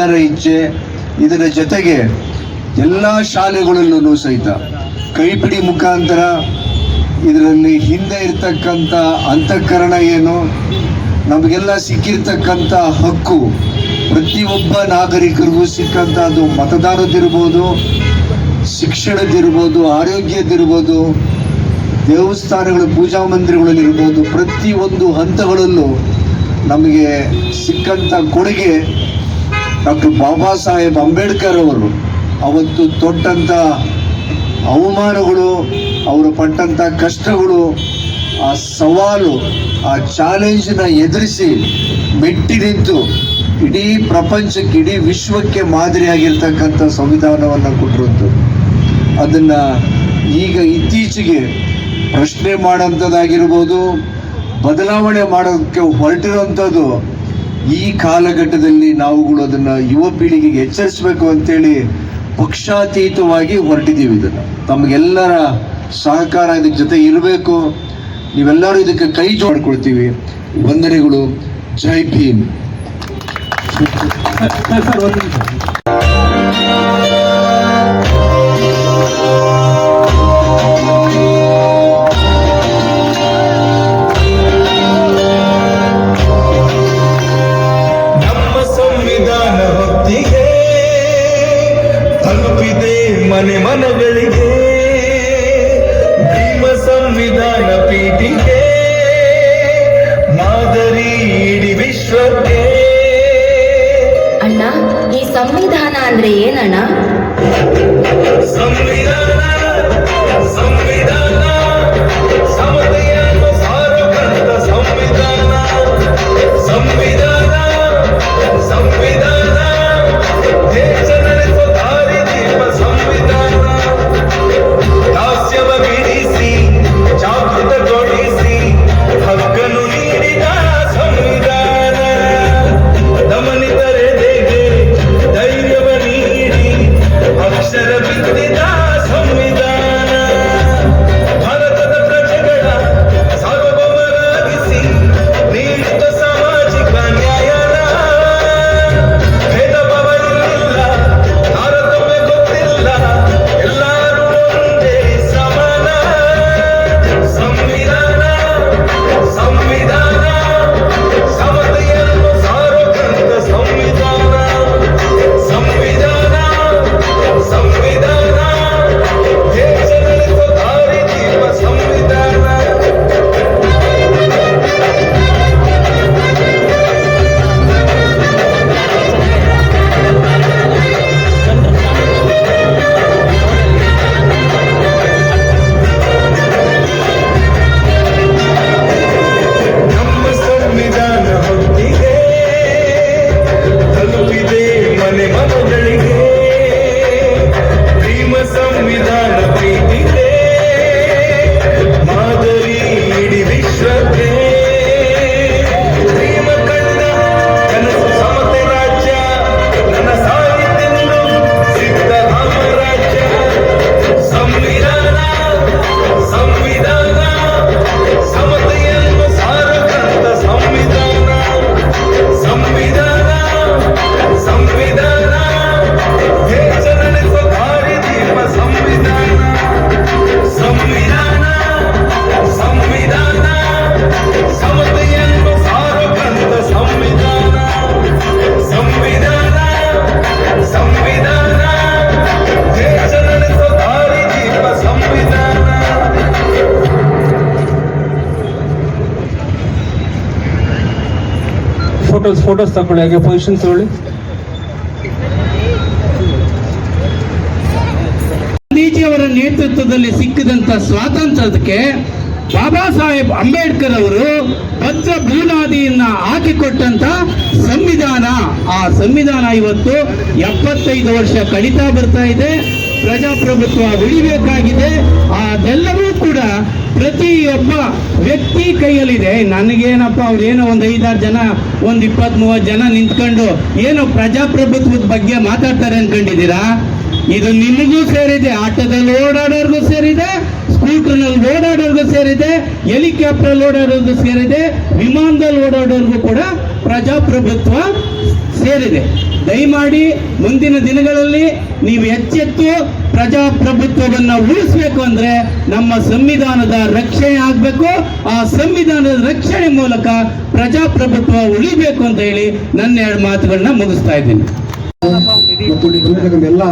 ನಮ್ಮೆಲ್ಲರ ಇಚ್ಛೆ, ಇದರ ಜೊತೆಗೆ ಎಲ್ಲ ಶಾಲೆಗಳಲ್ಲೂ ಸಹಿತ ಕೈಪಿಡಿ ಮುಖಾಂತರ ಇದರಲ್ಲಿ ಹಿಂದೆ ಇರ್ತಕ್ಕಂಥ ಅಂತಃಕರಣ ಏನು, ನಮಗೆಲ್ಲ ಸಿಕ್ಕಿರ್ತಕ್ಕಂಥ ಹಕ್ಕು, ಪ್ರತಿಯೊಬ್ಬ ನಾಗರಿಕರಿಗೂ ಸಿಕ್ಕಂಥದ್ದು ಮತದಾನದಿರ್ಬೋದು ಶಿಕ್ಷಣದಿರ್ಬೋದು ಆರೋಗ್ಯದಿರ್ಬೋದು ದೇವಸ್ಥಾನಗಳು, ಪೂಜಾ ಮಂದಿರಗಳಲ್ಲಿರ್ಬೋದು, ಪ್ರತಿಯೊಂದು ಹಂತಗಳಲ್ಲೂ ನಮಗೆ ಸಿಕ್ಕಂಥ ಕೊಡುಗೆ ಡಾಕ್ಟರ್ ಬಾಬಾ ಸಾಹೇಬ್ ಅಂಬೇಡ್ಕರ್ ಅವರು ಅವತ್ತು ತೊಟ್ಟಂಥ ಅವಮಾನಗಳು, ಅವರು ಪಟ್ಟಂಥ ಕಷ್ಟಗಳು, ಆ ಸವಾಲು, ಆ ಚಾಲೆಂಜನ್ನ ಎದುರಿಸಿ ಮೆಟ್ಟಿ ನಿಂತು ಇಡೀ ಪ್ರಪಂಚಕ್ಕೆ, ಇಡೀ ವಿಶ್ವಕ್ಕೆ ಮಾದರಿಯಾಗಿರ್ತಕ್ಕಂಥ ಸಂವಿಧಾನವನ್ನು ಕೊಟ್ಟಿರುವಂಥದ್ದು. ಅದನ್ನ ಈಗ ಇತ್ತೀಚೆಗೆ ಪ್ರಶ್ನೆ ಮಾಡೋಂಥದ್ದಾಗಿರ್ಬೋದು ಬದಲಾವಣೆ ಮಾಡೋಕ್ಕೆ ಹೊರಟಿರುವಂಥದ್ದು ಈ ಕಾಲಘಟ್ಟದಲ್ಲಿ ನಾವುಗಳು ಅದನ್ನ ಯುವ ಪೀಳಿಗೆಗೆ ಎಚ್ಚರಿಸಬೇಕು ಅಂತೇಳಿ ಪಕ್ಷಾತೀತವಾಗಿ ಹೊರಟಿದ್ದೀವಿ ಇದನ್ನು. ತಮಗೆಲ್ಲರ ಸಹಕಾರ ಇದಕ್ಕೆ ಜೊತೆ ಇರಬೇಕು. ನೀವೆಲ್ಲರೂ ಇದಕ್ಕೆ ಕೈ ಜೋಡ್ಕೊಳ್ತೀವಿ. ವಂದನೆಗಳು. ಜೈ ಭೀಮ್. ಅಣ್ಣ ಈ ಸಂವಿಧಾನ ಅಂದ್ರೆ ಏನಣ್ಣ? ಸಂವಿಧಾನ ಸಂವಿಧಾನ. ಫೋಟೋಸ್ ಫೋಟೋಸ್ ತಗೊಳ್ಳಿ, ಹಾಗೆ ಪೊಸಿಷನ್ ತಗೊಳ್ಳಿ. ಗಾಂಧೀಜಿಯವರ ನೇತೃತ್ವದಲ್ಲಿ ಸಿಕ್ಕಿದಂತ ಸ್ವಾತಂತ್ರ್ಯಕ್ಕೆ ಬಾಬಾ ಸಾಹೇಬ್ ಅಂಬೇಡ್ಕರ್ ಅವರು ಭದ್ರ ಬುನಾದಿಯನ್ನ ಹಾಕಿಕೊಟ್ಟಂತ ಸಂವಿಧಾನ. ಆ ಸಂವಿಧಾನ ಇವತ್ತು ಎಪ್ಪತ್ತೈದು ವರ್ಷ ಕಡಿತಾ ಬರ್ತಾ ಇದೆ. ಪ್ರಜಾಪ್ರಭುತ್ವ ಉಳಿಬೇಕಾಗಿದೆ. ಅದೆಲ್ಲವೂ ಕೂಡ ಪ್ರತಿಯೊಬ್ಬ ವ್ಯಕ್ತಿ ಕೈಯಲ್ಲಿದೆ. ನನಗೇನಪ್ಪ, ಅವ್ರೇನೋ ಒಂದು ಐದಾರು ಜನ, ಒಂದು ಇಪ್ಪತ್ತ್ ಮೂವತ್ತು ಜನ ನಿಂತ್ಕೊಂಡು ಏನೋ ಪ್ರಜಾಪ್ರಭುತ್ವದ ಬಗ್ಗೆ ಮಾತಾಡ್ತಾರೆ ಅನ್ಕೊಂಡಿದ್ದೀರಾ? ಇದು ನಿಮಗೂ ಸೇರಿದೆ, ಆಟದಲ್ಲಿ ಓಡಾಡೋರ್ಗೂ ಸೇರಿದೆ ಸ್ಕೂಟರ್ನಲ್ಲಿ ಓಡಾಡೋರ್ಗೂ ಸೇರಿದೆ, ಹೆಲಿಕಾಪ್ಟರ್ ಓಡಾಡೋರ್ಗೂ ಸೇರಿದೆ, ವಿಮಾನದಲ್ಲಿ ಓಡಾಡೋರ್ಗೂ ಕೂಡ ಪ್ರಜಾಪ್ರಭುತ್ವ ಸೇರಿದೆ. ದಯಮಾಡಿ ಮುಂದಿನ ದಿನಗಳಲ್ಲಿ ನೀವು ಎಚ್ಚೆತ್ತು ಪ್ರಜಾಪ್ರಭುತ್ವವನ್ನು ಉಳಿಸಬೇಕು ಅಂದ್ರೆ ನಮ್ಮ ಸಂವಿಧಾನದ ರಕ್ಷಣೆ ಆಗಬೇಕು. ಆ ಸಂವಿಧಾನದ ರಕ್ಷಣೆ ಮೂಲಕ ಪ್ರಜಾಪ್ರಭುತ್ವ ಉಳಿಬೇಕು ಅಂತ ಹೇಳಿ ನನ್ನ ಎರಡು ಮಾತುಗಳನ್ನ ಮುಗಿಸ್ತಾ ಇದ್ದೀನಿ. ಎಲ್ಲ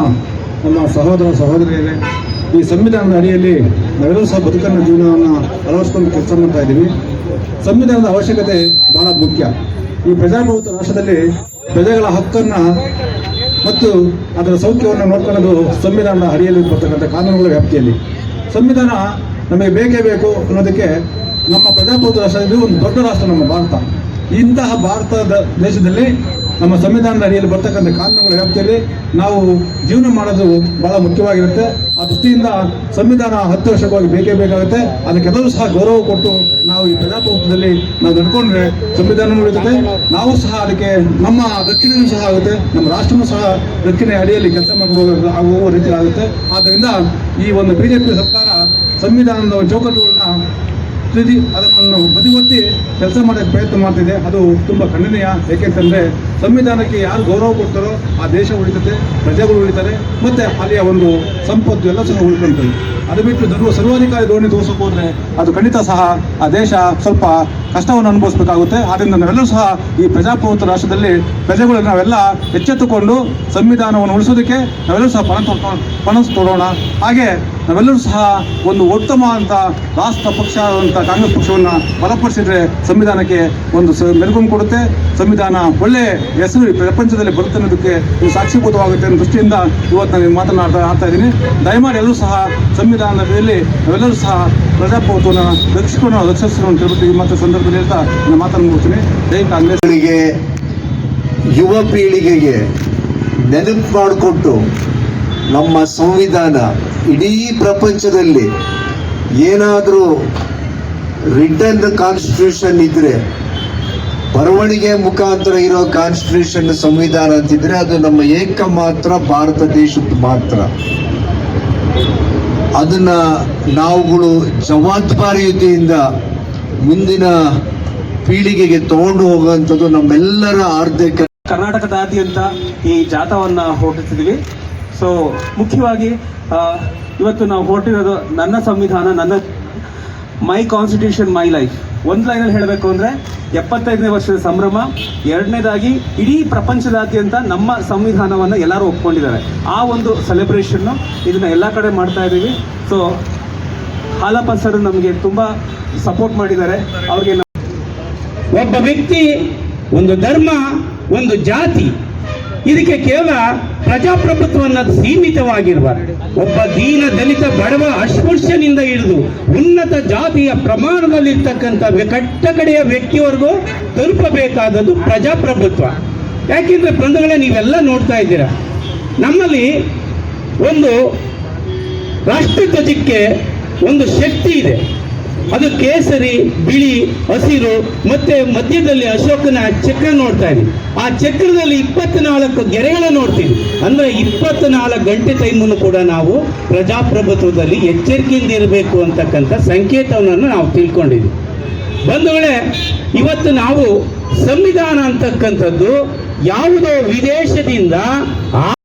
ನಮ್ಮ ಸಹೋದರ ಸಹೋದರಿಯರೇ, ಈ ಸಂವಿಧಾನದ ಅಡಿಯಲ್ಲಿ ನಾವೆಲ್ಲರೂ ಸಹ ಬದುಕನ್ನು, ಜೀವನವನ್ನು ಅಳವಡಿಸ್ಕೊಂಡು ಕೆಲಸ ಮಾಡ್ತಾ ಇದ್ದೀವಿ. ಸಂವಿಧಾನದ ಅವಶ್ಯಕತೆ ಬಹಳ ಮುಖ್ಯ. ಈ ಪ್ರಜಾಪ್ರಭುತ್ವ ರಾಷ್ಟ್ರದಲ್ಲಿ ಪ್ರಜೆಗಳ ಹಕ್ಕನ್ನು ಮತ್ತು ಅದರ ಸೌಖ್ಯವನ್ನು ನೋಡ್ಕೊಳ್ಳೋದು ಸಂವಿಧಾನದ ಅಡಿಯಲ್ಲಿ ಬರ್ತಕ್ಕಂಥ ಕಾನೂನುಗಳ ವ್ಯಾಪ್ತಿಯಲ್ಲಿ. ಸಂವಿಧಾನ ನಮಗೆ ಬೇಕೇ ಬೇಕು ಅನ್ನೋದಕ್ಕೆ ನಮ್ಮ ಪ್ರಜಾಪ್ರಭುತ್ವ ರಾಷ್ಟ್ರದಲ್ಲಿ ಒಂದು ದೊಡ್ಡ ರಾಷ್ಟ್ರ ನಮ್ಮ ಭಾರತ. ಇಂತಹ ಭಾರತದ ದೇಶದಲ್ಲಿ ನಮ್ಮ ಸಂವಿಧಾನದ ಅಡಿಯಲ್ಲಿ ಬರ್ತಕ್ಕಂಥ ಕಾನೂನುಗಳ ವ್ಯಾಪ್ತಿಯಲ್ಲಿ ನಾವು ಜೀವನ ಮಾಡೋದು ಬಹಳ ಮುಖ್ಯವಾಗಿರುತ್ತೆ. ಆ ದೃಷ್ಟಿಯಿಂದ ಸಂವಿಧಾನ ಹತ್ತು ವರ್ಷಕ್ಕಾಗಿ ಬೇಕೇ ಬೇಕಾಗುತ್ತೆ. ಅದಕ್ಕೆಲ್ಲರೂ ಸಹ ಗೌರವ ಕೊಟ್ಟು ನಾವು ಈ ಪ್ರಜಾಪ್ರಭುತ್ವದಲ್ಲಿ ನಾವು ನಡ್ಕೊಂಡ್ರೆ ಸಂವಿಧಾನ ಉಳಿತದೆ ನಾವು ಸಹ ಅದಕ್ಕೆ ನಮ್ಮ ರಕ್ಷಣೆಯೂ ಸಹ ಆಗುತ್ತೆ. ನಮ್ಮ ರಾಷ್ಟ್ರವೂ ಸಹ ರಕ್ಷಣೆ ಅಡಿಯಲ್ಲಿ ಕೆಲಸ ಮಾಡುವ ಆಗುವ ರೀತಿ ಆಗುತ್ತೆ ಆದ್ದರಿಂದ ಈ ಒಂದು ಬಿಜೆಪಿ ಸರ್ಕಾರ ಸಂವಿಧಾನದ ಚೌಕಟ್ಟುಗಳನ್ನ ತಿದ್ದಿ ಅದನ್ನು ಬದಿಗೊತ್ತಿ ಕೆಲಸ ಮಾಡೋಕ್ಕೆ ಪ್ರಯತ್ನ ಮಾಡ್ತಿದೆ. ಅದು ತುಂಬ ಖಂಡನೀಯ. ಏಕೆಂತಂದರೆ ಸಂವಿಧಾನಕ್ಕೆ ಯಾರು ಗೌರವ ಕೊಡ್ತಾರೋ ಆ ದೇಶ ಉಳಿತದೆ, ಪ್ರಜೆಗಳು ಉಳಿತಾರೆ, ಮತ್ತು ಅಲ್ಲಿಯ ಒಂದು ಸಂಪತ್ತು ಎಲ್ಲ ಸಹ ಉಳ್ಕೊಳ್ತದೆ ಅದು ಬಿಟ್ಟು ಧರ್ಮ ಸರ್ವಾಧಿಕಾರಿ ಧೋರಣೆ ತೋರಿಸೋಕೆ ಹೋದರೆ ಅದು ಖಂಡಿತ ಸಹ ಆ ದೇಶ ಸ್ವಲ್ಪ ಕಷ್ಟವನ್ನು ಅನುಭವಿಸಬೇಕಾಗುತ್ತೆ. ಆದ್ದರಿಂದ ನಾವೆಲ್ಲರೂ ಸಹ ಈ ಪ್ರಜಾಪ್ರಭುತ್ವ ರಾಷ್ಟ್ರದಲ್ಲಿ ಪ್ರಜೆಗಳು ನಾವೆಲ್ಲ ಎಚ್ಚೆತ್ತುಕೊಂಡು ಸಂವಿಧಾನವನ್ನು ಉಳಿಸೋದಕ್ಕೆ ನಾವೆಲ್ಲರೂ ಸಹ ಪಣ ತೊಡೋ ಪಣ ತೊಡೋಣ. ಹಾಗೆ ನಾವೆಲ್ಲರೂ ಸಹ ಒಂದು ಉತ್ತಮ ಅಂತ ರಾಷ್ಟ್ರ ಪಕ್ಷ ಅಂತ ಕಾಂಗ್ರೆಸ್ ಪಕ್ಷವನ್ನು ಬಲಪಡಿಸಿದರೆ ಸಂವಿಧಾನಕ್ಕೆ ಒಂದು ಸ ಮೆರುಗನ್ನು ಕೊಡುತ್ತೆ. ಸಂವಿಧಾನ ಒಳ್ಳೆ ಹೆಸರು ಪ್ರಪಂಚದಲ್ಲಿ ಬರುತ್ತೆ ಅನ್ನೋದಕ್ಕೆ ಸಾಕ್ಷೀಭೂತವಾಗುತ್ತೆ ಅನ್ನೋ ದೃಷ್ಟಿಯಿಂದ ಇವತ್ತು ನಾನು ಮಾತನಾಡ್ತಾ ಇದ್ದೀನಿ. ದಯಮಾಡಿ ಎಲ್ಲರೂ ಸಹ ಸಂವಿಧಾನದಲ್ಲಿ ನಾವೆಲ್ಲರೂ ಸಹ ಪ್ರಜಾಪ್ರಭುತ್ವವನ್ನು ರಕ್ಷಿಸಿಕೊಂಡು ರಕ್ಷಿಸಿರುವಂತ ಮಾತ್ರ ಸಂದರ್ಭದಲ್ಲಿ ಹೇಳ್ತಾ ನಾನು ಮಾತನ್ನು ಮುಗಿಸ್ತೀನಿ. ಜೈ ಕಾಂಗ್ರೆಸ್. ಯುವ ಪೀಳಿಗೆಗೆ ನೆನಪು ಮಾಡಿಕೊಟ್ಟು ನಮ್ಮ ಸಂವಿಧಾನ ಇಡೀ ಪ್ರಪಂಚದಲ್ಲಿ ಏನಾದರೂ ರಿಟರ್ನ್ ಕಾನ್ಸ್ಟಿಟ್ಯೂಷನ್ ಇದ್ರೆ, ಬರವಣಿಗೆ ಮುಖಾಂತರ ಇರೋ ಕಾನ್ಸ್ಟಿಟ್ಯೂಷನ್ ಸಂವಿಧಾನ ಅಂತಿದ್ರೆ ಅದು ನಮ್ಮ ಏಕ ಮಾತ್ರ ಭಾರತ ದೇಶದ ಮಾತ್ರ. ಅದನ್ನ ನಾವುಗಳು ಜವಾಬ್ದಾರಿಯುತಿಯಿಂದ ಮುಂದಿನ ಪೀಳಿಗೆಗೆ ತಗೊಂಡು ಹೋಗುವಂಥದ್ದು ನಮ್ಮೆಲ್ಲರ ಆರ್ಥಿಕ ಕರ್ನಾಟಕದಾದ್ಯಂತ ಈ ಜಾಥಾವನ್ನ ಹೊರಟಿಸಿದ್ವಿ. ಸೊ ಮುಖ್ಯವಾಗಿ ಇವತ್ತು ನಾವು ಹೊರಟಿರೋದು ನನ್ನ ಸಂವಿಧಾನ, ನನ್ನ ಮೈ ಕಾನ್ಸ್ಟಿಟ್ಯೂಷನ್ ಮೈ ಲೈಫ್ ಒಂದು ಲೈನಲ್ಲಿ ಹೇಳಬೇಕು ಅಂದರೆ ಎಪ್ಪತ್ತೈದನೇ ವರ್ಷದ ಸಂಭ್ರಮ, ಎರಡನೇದಾಗಿ ಇಡೀ ಪ್ರಪಂಚದಾದ್ಯಂತ ನಮ್ಮ ಸಂವಿಧಾನವನ್ನು ಎಲ್ಲರೂ ಒಪ್ಕೊಂಡಿದ್ದಾರೆ. ಆ ಒಂದು ಸೆಲೆಬ್ರೇಷನ್ನು ಇದನ್ನ ಎಲ್ಲ ಕಡೆ ಮಾಡ್ತಾ ಇದ್ದೀವಿ. ಸೊ ಹಾಲಪ್ಪ ಸರ್ ನಮಗೆ ತುಂಬ ಸಪೋರ್ಟ್ ಮಾಡಿದ್ದಾರೆ. ಅವ್ರಿಗೆ ಒಬ್ಬ ವ್ಯಕ್ತಿ, ಒಂದು ಧರ್ಮ, ಒಂದು ಜಾತಿ ಇದಕ್ಕೆ ಕೇವಲ ಪ್ರಜಾಪ್ರಭುತ್ವ ಅನ್ನೋದು ಸೀಮಿತವಾಗಿರುವ ಒಬ್ಬ ದೀನ ದಲಿತ ಬಡವ ಅಸ್ಪೃಶ್ಯನಿಂದ ಹಿಡಿದು ಉನ್ನತ ಜಾತಿಯ ಪ್ರಮಾಣದಲ್ಲಿರ್ತಕ್ಕಂಥ ಕಟ್ಟ ಕಡೆಯ ವ್ಯಕ್ತಿವರೆಗೂ ತಲುಪಬೇಕಾದದ್ದು ಪ್ರಜಾಪ್ರಭುತ್ವ. ಯಾಕೆಂದ್ರೆ ಬಂಧುಗಳೇ, ನೀವೆಲ್ಲ ನೋಡ್ತಾ ಇದ್ದೀರಾ, ನಮ್ಮಲ್ಲಿ ಒಂದು ರಾಷ್ಟ್ರಧ್ವಜಕ್ಕೆ ಒಂದು ಶಕ್ತಿ ಇದೆ. ಅದು ಕೇಸರಿ, ಬಿಳಿ, ಹಸಿರು, ಮತ್ತೆ ಮಧ್ಯದಲ್ಲಿ ಅಶೋಕನ ಚಕ್ರ ನೋಡ್ತಾ ಇದ್ದೀವಿ ಆ ಚಕ್ರದಲ್ಲಿ ಇಪ್ಪತ್ನಾಲ್ಕು ಗೆರೆಗಳನ್ನು ನೋಡ್ತೀವಿ ಅಂದ್ರೆ ಇಪ್ಪತ್ನಾಲ್ಕು ಗಂಟೆ ಟೈಮನ್ನು ಕೂಡ ನಾವು ಪ್ರಜಾಪ್ರಭುತ್ವದಲ್ಲಿ ಎಚ್ಚರಿಕೆಯಿಂದ ಇರಬೇಕು ಅಂತಕ್ಕಂಥ ಸಂಕೇತವನ್ನು ನಾವು ತಿಳ್ಕೊಂಡಿದ್ವಿ ಬಂಧುಗಳೇ, ಇವತ್ತು ನಾವು ಸಂವಿಧಾನ ಅಂತಕ್ಕಂಥದ್ದು ಯಾವುದೋ ವಿದೇಶದಿಂದ